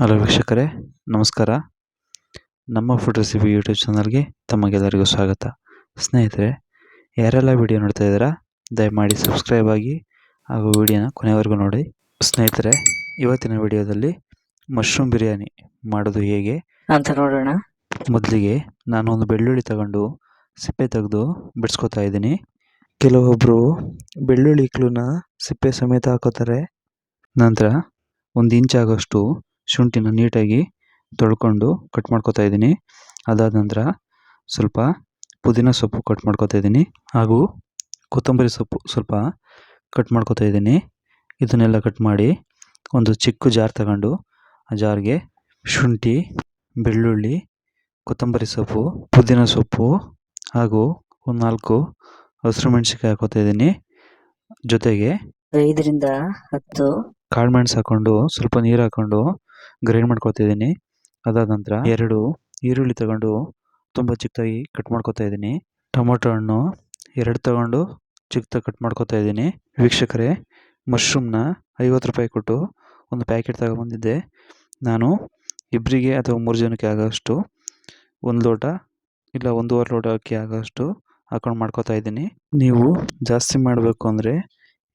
Hello ವೀಕ್ಷಕರೇ ನಮಸ್ಕಾರ. ನಮ್ಮ ಫುಡ್ ರೆಸಿಪಿ ಯೂಟ್ಯೂಬ್ ಚಾನಲ್ಗೆ ತಮಗೆಲ್ಲರಿಗೂ ಸ್ವಾಗತ. ಸ್ನೇಹಿತರೆ ಯಾರೆಲ್ಲ ವಿಡಿಯೋ ನೋಡ್ತಾ ಇದ್ದೀರಾ ದಯಮಾಡಿ ಸಬ್ಸ್ಕ್ರೈಬ್ ಆಗಿ ಹಾಗೂ ವಿಡಿಯೋನ ಕೊನೆವರೆಗೂ ನೋಡಿ. ಸ್ನೇಹಿತರೆ ಇವತ್ತಿನ ವಿಡಿಯೋದಲ್ಲಿ ಮಶ್ರೂಮ್ ಬಿರಿಯಾನಿ ಮಾಡೋದು ಹೇಗೆ? ಅಂತ ನೋಡೋಣ. ಮೊದಲಿಗೆ ನಾನು ಒಂದು ಬೆಳ್ಳುಳ್ಳಿ ತಗೊಂಡು ಸಿಪ್ಪೆ ತೆಗೆದು ಬಿಡಿಸ್ಕೊತಾ ಇದ್ದೀನಿ. ಕೆಲವೊಬ್ಬರು ಬೆಳ್ಳುಳ್ಳಿ ಕ್ಲೂನ ಸಿಪ್ಪೆ ಸಮೇತ ಹಾಕೋತಾರೆ. ನಂತರ ಒಂದು ಇಂಚ್ ಆಗೋಷ್ಟು ಶುಂಠಿನ ನೀಟಾಗಿ ತೊಳ್ಕೊಂಡು ಕಟ್ ಮಾಡ್ಕೊತಾ ಇದ್ದೀನಿ. ಅದಾದ ನಂತರ ಸ್ವಲ್ಪ ಪುದೀನ ಸೊಪ್ಪು ಕಟ್ ಮಾಡ್ಕೊತಾ ಇದ್ದೀನಿ. ಹಾಗೂ ಕೊತ್ತಂಬರಿ ಸೊಪ್ಪು ಸ್ವಲ್ಪ ಕಟ್ ಮಾಡ್ಕೊತಾ ಇದ್ದೀನಿ. ಇದನ್ನೆಲ್ಲ ಕಟ್ ಮಾಡಿ ಒಂದು ಚಿಕ್ಕ ಜಾರ್ ತಗೊಂಡು ಆ ಜಾರ್ಗೆ ಶುಂಠಿ ಬೆಳ್ಳುಳ್ಳಿ ಕೊತ್ತಂಬರಿ ಸೊಪ್ಪು ಪುದೀನ ಸೊಪ್ಪು ಹಾಗೂ ಒಂದು ನಾಲ್ಕು ಹಸಿರು ಮೆಣಸಿನ್ಕಾಯಿ ಹಾಕೋತಾ ಇದ್ದೀನಿ. ಜೊತೆಗೆ ಐದರಿಂದ ಹತ್ತು ಕಾಳು ಮೆಣಸು ಹಾಕೊಂಡು ಸ್ವಲ್ಪ ನೀರು ಹಾಕೊಂಡು ಗ್ರೈಂಡ್ ಮಾಡ್ಕೊತಿದ್ದೀನಿ ಅದಾದ ನಂತರ ಎರಡು ಈರುಳ್ಳಿ ತಗೊಂಡು ತುಂಬ ಚಿಕ್ಕದಾಗಿ ಕಟ್ ಮಾಡ್ಕೊತಾ ಇದ್ದೀನಿ. ಟೊಮೊಟೊ ಹಣ್ಣು ಎರಡು ತಗೊಂಡು ಚಿಕ್ಕದಾಗಿ ಕಟ್ ಮಾಡ್ಕೊತಾ ಇದ್ದೀನಿ. ವೀಕ್ಷಕರೇ ಮಶ್ರೂಮ್ನ ಐವತ್ತು ರೂಪಾಯಿ ಕೊಟ್ಟು ಒಂದು ಪ್ಯಾಕೆಟ್ ತಗೊಬಂದಿದ್ದೆ. ನಾನು ಇಬ್ಬರಿಗೆ ಅಥವಾ ಮೂರು ಜನಕ್ಕೆ ಆಗೋಷ್ಟು ಒಂದು ಲೋಟ ಇಲ್ಲ ಒಂದೂವರೆ ಲೋಟ ಅಕ್ಕಿ ಆಗೋಷ್ಟು ಹಾಕೊಂಡು ಮಾಡ್ಕೊತಾ ಇದ್ದೀನಿ. ನೀವು ಜಾಸ್ತಿ ಮಾಡಬೇಕು ಅಂದರೆ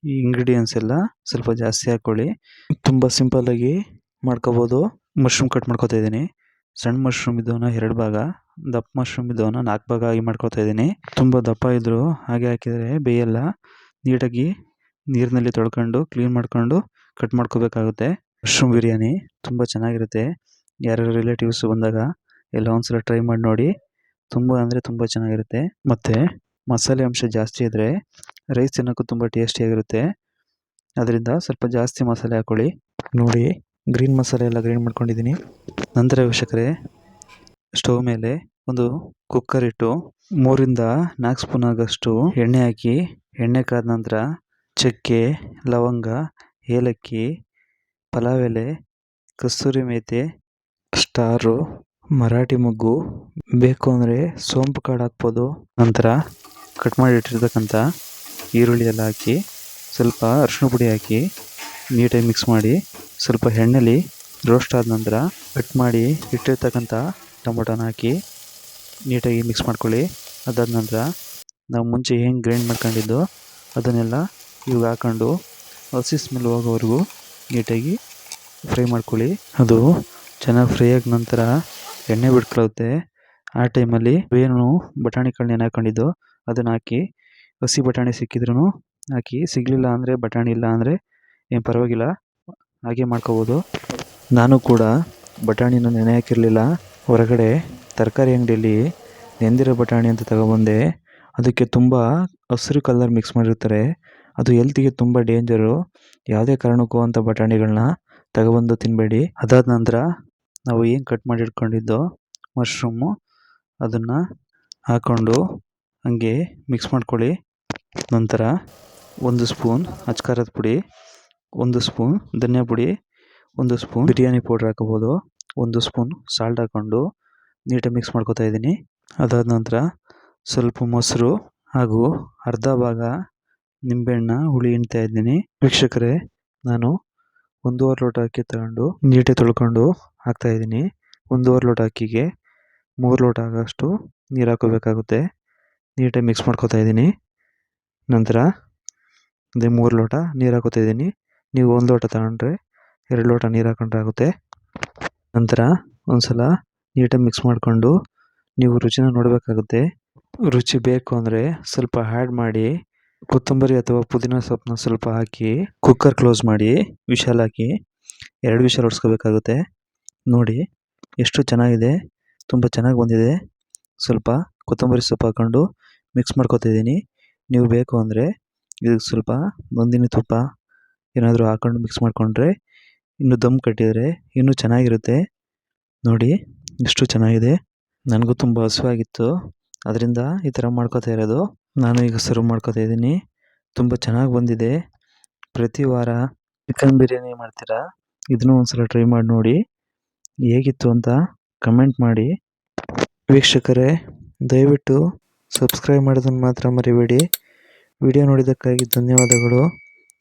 ಈ ಇಂಗ್ರೀಡಿಯೆಂಟ್ಸ್ ಎಲ್ಲ ಸ್ವಲ್ಪ ಜಾಸ್ತಿ ಹಾಕ್ಕೊಳ್ಳಿ ತುಂಬ ಸಿಂಪಲ್ಲಾಗಿ ಮಾಡ್ಕೋಬೋದು. ಮಶ್ರೂಮ್ ಕಟ್ ಮಾಡ್ಕೊತಾ ಇದ್ದೀನಿ. ಸಣ್ಣ ಮಶ್ರೂಮ್ ಇದ್ದವನ್ನ ಎರಡು ಭಾಗ, ದಪ್ಪ ಮಶ್ರೂಮ್ ಇದ್ದವನ್ನ ನಾಲ್ಕು ಭಾಗ ಆಗಿ ಮಾಡ್ಕೊತಾ ಇದ್ದೀನಿ. ತುಂಬ ದಪ್ಪ ಇದ್ದರು ಹಾಗೆ ಹಾಕಿದರೆ ಬೇಯಲ್ಲ. ನೀಟಾಗಿ ನೀರಿನಲ್ಲಿ ತೊಳ್ಕೊಂಡು ಕ್ಲೀನ್ ಮಾಡ್ಕೊಂಡು ಕಟ್ ಮಾಡ್ಕೋಬೇಕಾಗುತ್ತೆ. ಮಶ್ರೂಮ್ ಬಿರಿಯಾನಿ ತುಂಬ ಚೆನ್ನಾಗಿರುತ್ತೆ. ಯಾರ್ಯಾರು ರಿಲೇಟಿವ್ಸ್ ಬಂದಾಗ ಎಲ್ಲ ಒಂದ್ಸಲ ಟ್ರೈ ಮಾಡಿ ನೋಡಿ. ತುಂಬ ಅಂದರೆ ತುಂಬ ಚೆನ್ನಾಗಿರುತ್ತೆ. ಮತ್ತು ಮಸಾಲೆ ಅಂಶ ಜಾಸ್ತಿ ಇದ್ದರೆ ರೈಸ್ ತಿನ್ನೋಕ್ಕೂ ತುಂಬ ಟೇಸ್ಟಿಯಾಗಿರುತ್ತೆ ಅದರಿಂದ ಸ್ವಲ್ಪ ಜಾಸ್ತಿ ಮಸಾಲೆ ಹಾಕ್ಕೊಳ್ಳಿ ನೋಡಿ. ಗ್ರೀನ್ ಮಸಾಲೆ ಎಲ್ಲ ಗ್ರೈಂಡ್ ಮಾಡ್ಕೊಂಡಿದ್ದೀನಿ. ನಂತರ ವೀಕ್ಷಕರೇ ಸ್ಟವ್ ಮೇಲೆ ಒಂದು ಕುಕ್ಕರ್ ಇಟ್ಟು ಮೂರಿಂದ ನಾಲ್ಕು ಸ್ಪೂನ್ ಆಗೋಷ್ಟು ಎಣ್ಣೆ ಹಾಕಿ, ಎಣ್ಣೆ ಕಾದ ನಂತರ ಚಕ್ಕೆ, ಲವಂಗ, ಏಲಕ್ಕಿ, ಪಲಾವ್ ಎಲೆ, ಕಸ್ತೂರಿ ಮೇತೆ ಸ್ಟಾರು, ಮರಾಠಿ ಮೊಗ್ಗು, ಬೇಕು ಅಂದರೆ ಸೋಂಪು ಕಾಳು ಹಾಕ್ಬೋದು. ನಂತರ ಕಟ್ ಮಾಡಿ ಇಟ್ಟಿರ್ತಕ್ಕಂಥ ಈರುಳ್ಳಿ ಎಲ್ಲ ಹಾಕಿ ಸ್ವಲ್ಪ ಅರಿಶಿಣ ಪುಡಿ ಹಾಕಿ ನೀಟಾಗಿ ಮಿಕ್ಸ್ ಮಾಡಿ ಸ್ವಲ್ಪ ಎಣ್ಣೆಲಿ ರೋಸ್ಟ್ ಆದ ನಂತರ ಕಟ್ ಮಾಡಿ ಇಟ್ಟಿರ್ತಕ್ಕಂಥ ಟೊಮೊಟೊನ ಹಾಕಿ ನೀಟಾಗಿ ಮಿಕ್ಸ್ ಮಾಡ್ಕೊಳ್ಳಿ. ಅದಾದ ನಂತರ ನಾವು ಮುಂಚೆ ಹೆಂಗೆ ಗ್ರೈಂಡ್ ಮಾಡ್ಕೊಂಡಿದ್ದೋ ಅದನ್ನೆಲ್ಲ ಇವಾಗ ಹಾಕೊಂಡು ಹಸಿ ಸ್ಮೆಲ್ ಹೋಗೋವರೆಗೂ ನೀಟಾಗಿ ಫ್ರೈ ಮಾಡ್ಕೊಳ್ಳಿ. ಅದು ಚೆನ್ನಾಗಿ ಫ್ರೈ ಆದ ನಂತರ ಎಣ್ಣೆ ಬಿಟ್ಕೊಳ್ಳುತ್ತೆ ಆ ಟೈಮಲ್ಲಿ ಏನು ಬಟಾಣಿ ಕಾಳು ಹಾಕೊಂಡಿದ್ದು ಹಾಕೊಂಡಿದ್ದೋ ಅದನ್ನು ಹಾಕಿ ಹಸಿ ಬಟಾಣಿ ಸಿಕ್ಕಿದ್ರೂ ಹಾಕಿ ಸಿಗಲಿಲ್ಲ ಅಂದರೆ ಬಟಾಣಿ ಇಲ್ಲ ಅಂದರೆ ಏನು ಪರವಾಗಿಲ್ಲ. ಹಾಗೆ ಮಾಡ್ಕೋಬೋದು. ನಾನು ಕೂಡ ಬಟಾಣಿನ ನೆನೆ ಹಾಕಿರಲಿಲ್ಲ. ಹೊರಗಡೆ ತರಕಾರಿ ಅಂಗಡಿಯಲ್ಲಿ ನೆಂದಿರೋ ಬಟಾಣಿ ಅಂತ ತಗೊಬಂದೆ. ಅದಕ್ಕೆ ತುಂಬ ಹಸಿರು ಕಲರ್ ಮಿಕ್ಸ್ ಮಾಡಿರ್ತಾರೆ. ಅದು ಹೆಲ್ತಿಗೆ ತುಂಬ ಡೇಂಜರು ಯಾವುದೇ ಕಾರಣಕ್ಕೂ ಅಂಥ ಬಟಾಣಿಗಳನ್ನ ತಗೊಬಂದು ತಿನ್ನಬೇಡಿ ಅದಾದ ನಂತರ ನಾವು ಏನು ಕಟ್ ಮಾಡಿ ಇಟ್ಕೊಂಡಿದ್ದೋ ಮಶ್ರೂಮು ಅದನ್ನು ಹಾಕ್ಕೊಂಡು ಹಂಗೆ ಮಿಕ್ಸ್ ಮಾಡ್ಕೊಳ್ಳಿ. ನಂತರ ಒಂದು ಸ್ಪೂನ್ ಅಚ್ಕಾರದ ಪುಡಿ. ಒಂದು ಸ್ಪೂನ್ ಧನಿಯಾ ಪುಡಿ, ಒಂದು ಸ್ಪೂನ್ ಬಿರಿಯಾನಿ ಪೌಡ್ರ್ ಹಾಕೋಬೋದು, ಒಂದು ಸ್ಪೂನ್ ಸಾಲ್ಟ್ ಹಾಕ್ಕೊಂಡು ನೀಟಾಗಿ ಮಿಕ್ಸ್ ಮಾಡ್ಕೋತಾ ಇದ್ದೀನಿ. ಅದಾದ ನಂತರ ಸ್ವಲ್ಪ ಮೊಸರು ಹಾಗೂ ಅರ್ಧ ಭಾಗ ನಿಂಬೆಹಣ್ಣ ಹುಳಿ ಹಿಂಡ್ತಾ ಇದ್ದೀನಿ. ವೀಕ್ಷಕರೇ, ನಾನು ಒಂದೂವರೆ ಲೋಟ ಅಕ್ಕಿ ತಗೊಂಡು ನೀಟಾಗಿ ತೊಳ್ಕೊಂಡು ಹಾಕ್ತಾಯಿದ್ದೀನಿ ಒಂದೂವರೆ ಲೋಟ ಅಕ್ಕಿಗೆ ಮೂರು ಲೋಟ ಆಗೋಷ್ಟು ನೀರು ಹಾಕೋಬೇಕಾಗುತ್ತೆ ನೀಟಾಗಿ ಮಿಕ್ಸ್ ಮಾಡ್ಕೊತಾ ಇದ್ದೀನಿ. ನಂತರ ಅದೇ ಮೂರು ಲೋಟ ನೀರು ಹಾಕೋತಾ ಇದ್ದೀನಿ. ನೀವು ಒಂದು ಲೋಟ ತಗೊಂಡ್ರೆ ಎರಡು ಲೋಟ ನೀರು ಹಾಕೊಂಡ್ರೆ ಆಗುತ್ತೆ. ನಂತರ ಒಂದು ಸಲ ನೀಟಾಗಿ ಮಿಕ್ಸ್ ಮಾಡಿಕೊಂಡು ನೀವು ರುಚಿನ ನೋಡಬೇಕಾಗುತ್ತೆ. ರುಚಿ ಬೇಕು ಅಂದರೆ ಸ್ವಲ್ಪ ಆ್ಯಡ್ ಮಾಡಿ ಕೊತ್ತಂಬರಿ ಅಥವಾ ಪುದೀನ ಸೊಪ್ಪನ್ನ ಸ್ವಲ್ಪ ಹಾಕಿ ಕುಕ್ಕರ್ ಕ್ಲೋಸ್ ಮಾಡಿ ವಿಶಾಲ್ ಹಾಕಿ ಎರಡು ವಿಶಾಲ್ ಹೊಡ್ಸ್ಕೋಬೇಕಾಗುತ್ತೆ ನೋಡಿ ಎಷ್ಟು ಚೆನ್ನಾಗಿದೆ, ತುಂಬ ಚೆನ್ನಾಗಿ ಬಂದಿದೆ. ಸ್ವಲ್ಪ ಕೊತ್ತಂಬರಿ ಸೊಪ್ಪು ಹಾಕ್ಕೊಂಡು ಮಿಕ್ಸ್ ಮಾಡ್ಕೊತಿದ್ದೀನಿ ನೀವು ಬೇಕು ಅಂದರೆ ಇದಕ್ಕೆ ಸ್ವಲ್ಪ ನಂದಿನಿ ತುಪ್ಪ ಏನಾದರೂ ಹಾಕೊಂಡು ಮಿಕ್ಸ್ ಮಾಡಿಕೊಂಡ್ರೆ ಇನ್ನೂ ದಮ್ ಕಟ್ಟಿದರೆ ಇನ್ನೂ ಚೆನ್ನಾಗಿರುತ್ತೆ. ನೋಡಿ ಎಷ್ಟು ಚೆನ್ನಾಗಿದೆ. ನನಗೂ ತುಂಬ ಹಸಿವಾಗಿತ್ತು. ಅದರಿಂದ ಈ ಥರ ಮಾಡ್ಕೋತಾ ಇರೋದು. ನಾನು ಈಗ ಸರ್ವ್ ಮಾಡ್ಕೋತಾ ಇದ್ದೀನಿ. ತುಂಬ ಚೆನ್ನಾಗಿ ಬಂದಿದೆ. ಪ್ರತಿ ವಾರ ಚಿಕನ್ ಬಿರಿಯಾನಿ ಮಾಡ್ತೀರಾ? ಇದನ್ನೂ ಒಂದ್ಸಲ ಟ್ರೈ ಮಾಡಿ ನೋಡಿ. ಹೇಗಿತ್ತು ಅಂತ ಕಮೆಂಟ್ ಮಾಡಿ. ವೀಕ್ಷಕರೇ, ದಯವಿಟ್ಟು ಸಬ್ಸ್ಕ್ರೈಬ್ ಮಾಡೋದನ್ನು ಮಾತ್ರ ಮರಿಬೇಡಿ. ವಿಡಿಯೋ ನೋಡಿದ್ದಕ್ಕಾಗಿ ಧನ್ಯವಾದಗಳು.